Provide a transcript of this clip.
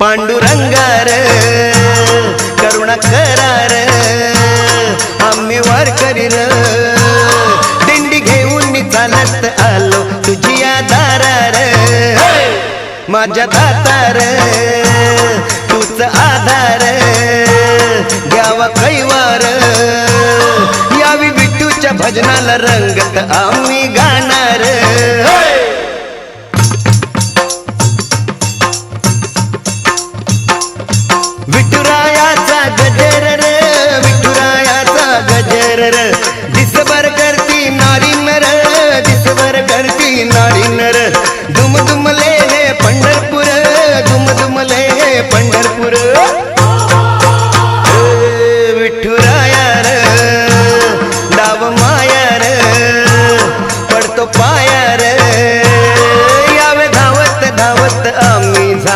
पांडुरंगार करुणा करार आम्ही वार करीर दिंडी घेऊन चालत आलो तुझी दारार माझ्या दातार तूच आधार. घ्यावा कैवार. यावी विठूच्या भजनाला रंगत आम्ही गा दिसभर करती नारी नर दिसभर करती नारी नर. दुमदुमले हे पंढरपूर दुमदुमले हे पंढरपूर.